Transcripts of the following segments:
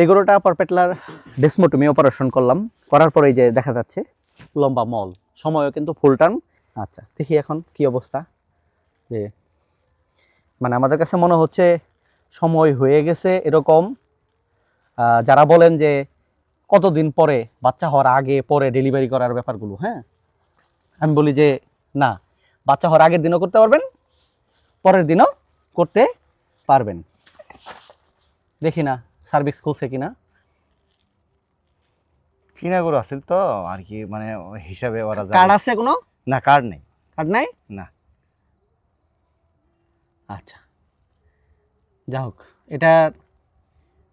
এই গরুটা পারপেটলার ডেসমোটমি অপারেশন করলাম। করার পরে যে দেখা যাচ্ছে, লম্বা মল। সময়ও কিন্তু ফুল টান আচ্ছা দেখি এখন কি অবস্থা। যে মানে আমাদের কাছে মনে হচ্ছে সময় হয়ে গেছে এরকম। যারা বলেন যে কতদিন পরে, বাচ্চা হওয়ার আগে, পরে ডেলিভারি করার ব্যাপারগুলো হ্যাঁ? আমি বলি যে না, বাচ্চা হওয়ার আগের দিনও করতে পারবেন, পরের দিনও করতে পারবেন। দেখি না। সার্ভিস খুলছে কিনা? কিনা গরু আছিল তো আর কি মানে হিসাবে ওরা। কার্ড আছে কোনো না কার্ড নেই। কার্ড নাই? না। আচ্ছা। যা হোক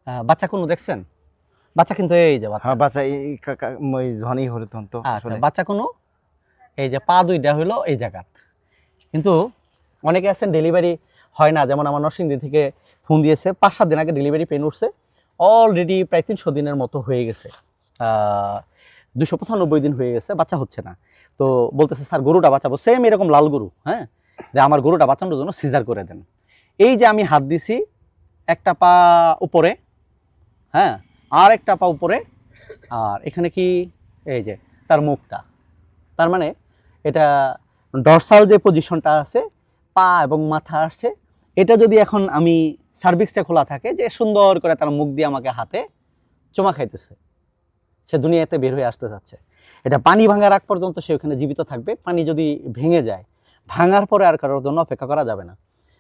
আহ, বাচ্চা কোনো দেখছেন? বাচ্চা কিন্তু এই যে বাচ্চা। হ্যাঁ বাচ্চা এই ধনী হলে তখন তো আচ্ছা আসলে। বাচ্চা কোনো? এই যে পা দুইটা হইল এই জায়গাত। কিন্তু অনেকে আছেন ডেলিভারি হয় না, যেমন আমার নরসিংদী থেকে ফোন দিয়েছে, পাঁচ সাত দিন আগে ডেলিভারি পেন উঠছে অলরেডি প্রায় তিনশো দিনের মতো হয়ে গেছে। দুশো পঁচানব্বই দিন হয়ে গেছে, বাচ্চা হচ্ছে না। তো বলতেছে, স্যার, গরুটা বাঁচাবো। সেম এরকম লাল গরু হ্যাঁ? যে আমার গরুটা বাঁচানোর জন্য সিজার করে দেন। এই যে আমি হাত দিছি, একটা পা উপরে হ্যাঁ? আর একটা পা উপরে, আর এখানে কি? এই যে, তার মুখটা। তার মানে এটা ডরসাল যে পজিশনটা আছে, পা এবং মাথা আসছে এটা যদি এখন আমি সার্ভিসটা খোলা থাকে যে সুন্দর করে তার মুখ দিয়ে আমাকে হাতে চুমা খাইতেছে, সে দুনিয়াতে বের হয়ে আসতে যাচ্ছে এটা পানি ভাঙার আগ পর্যন্ত সে ওখানে জীবিত থাকবে। পানি যদি ভেঙে যায়, ভাঙার পরে আর কারোর জন্য অপেক্ষা করা যাবে না।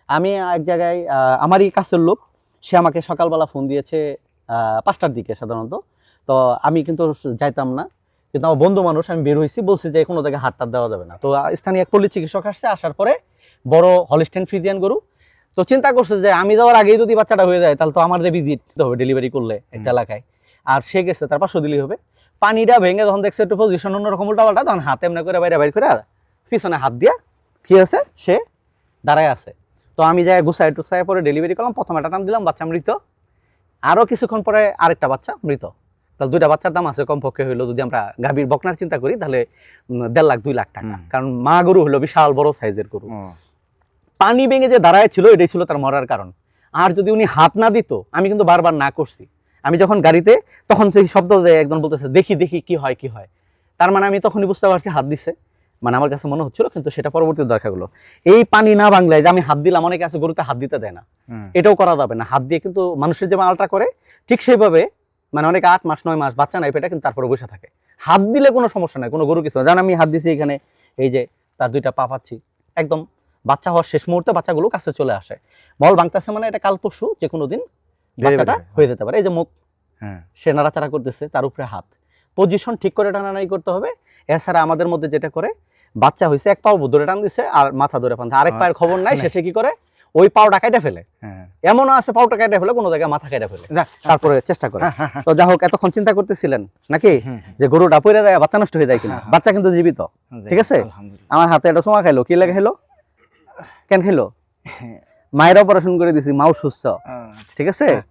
আমি এক জায়গায় আমারই কাছের লোক, সে আমাকে সকালবেলা ফোন দিয়েছে পাঁচটার দিকে সাধারণত। তো আমি কিন্তু যাইতাম না। কিন্তু আমার বন্ধু মানুষ, আমি বের হয়েছি বলছি যে কোনো জায়গায় হাত টাত দেওয়া যাবে না। তো স্থানীয় এক পল্লী চিকিৎসক আসছে, আসার পরে বড় হলিস্টেন ফ্রিজিয়ান গরু তো চিন্তা করছে যে আমি যাওয়ার আগেই যদি বাচ্চাটা হয়ে যায় তাহলে তো আমার যে ভিজিট হবে ডেলিভারি করলে একটা এলাকায়। আর সে গেছে তার পাঁচশো দিলেই হবে। পানিটা ভেঙে যখন দেখছে একটু পজিশন অন্যরকম উল্টাপাল্টা তখন হাতে এমনি করে বাইরে বাইরে করে পিছনে হাত দিয়া কি আছে সে দাঁড়ায় আছে। তো আমি যাই গুছাই টুসাই পরে ডেলিভারি করলাম প্রথম একটা নাম দিলাম বাচ্চা মৃত। আরও কিছুক্ষণ পরে আরেকটা বাচ্চা মৃত। তাহলে দুইটা বাচ্চার দাম আছে কমপক্ষে হইল যদি আমরা গাভীর বকনার চিন্তা করি তাহলে দেড় লাখ দুই লাখ টাকা। কারণ মা গরু হলো বিশাল বড় সাইজের গরু। পানি ভেঙে যে দাঁড়ায় ছিল এটাই ছিল তার মরার কারণ। আর যদি উনি হাত না দিত আমি কিন্তু বারবার না করছি। আমি যখন গাড়িতে তখন সেই শব্দ যে একজন বলতেছে দেখি দেখি কি হয় কি হয়? তার মানে আমি তখনই বুঝতে পারছি হাত দিছে। মানে আমার কাছে মনে হচ্ছিল কিন্তু সেটা পরবর্তী দেখা গেলো এই পানি না বাংলায় যে আমি হাত দিলাম অনেকে আছে গরুতে হাত দিতে দেয় না। এটাও করা যাবে না। হাত দিয়ে কিন্তু মানুষের যে মালটা করে ঠিক সেইভাবে মানে অনেকে আট মাস নয় মাস বাচ্চা নাই পেটে কিন্তু তারপরে বসে থাকে। হাত দিলে কোনো সমস্যা নাই কোনো গরু কিছু না। জান আমি হাত দিছি এখানে এই যে তার দুইটা পা পাচ্ছি একদম বাচ্চা হওয়ার শেষ মুহূর্তে বাচ্চাগুলো কাছে চলে আসে। বল ভাঙতেছে মানে এটা কাল পরশু যে কোনো দিন বাচ্চাটা হয়ে। যেতে পারে। এই যে মুখ হ্যাঁ। সে নাড়াচাড়া করতেছে তার উপরে হাত। পজিশন ঠিক করে টানাটানি করতে হবে। এছাড়া আমাদের মধ্যে যেটা করে বাচ্চা হয়েছে এক পাও ধরে টান দিছে আর মাথা ধরে পান আরেক আর- পায়ের খবর নাই। শেষে কি করে? ওই পাওটা কাইটা ফেলে। হ্যাঁ। এমনও আছে পাউটা কাইটা ফেলে কোনো জায়গায় মাথা কাইটা ফেলে। তারপরে চেষ্টা করে। হ্যাঁ, হ্যাঁ, হ্যাঁ। তো যা হোক এতক্ষণ চিন্তা করতেছিলেন নাকি? যে গরুটা পড়ে যায় বাচ্চা নষ্ট হয়ে যায় কিনা। হ্যাঁ, হ্যাঁ। বাচ্চা কিন্তু জীবিত। ঠিক আছে? আমার হাতে একটা সময় খাইলো কি লেগে খাইলো? কেন খেলো? মায়ের অপারেশন করে দিছি মাও সুস্থ। ঠিক আছে? হ্যাঁ।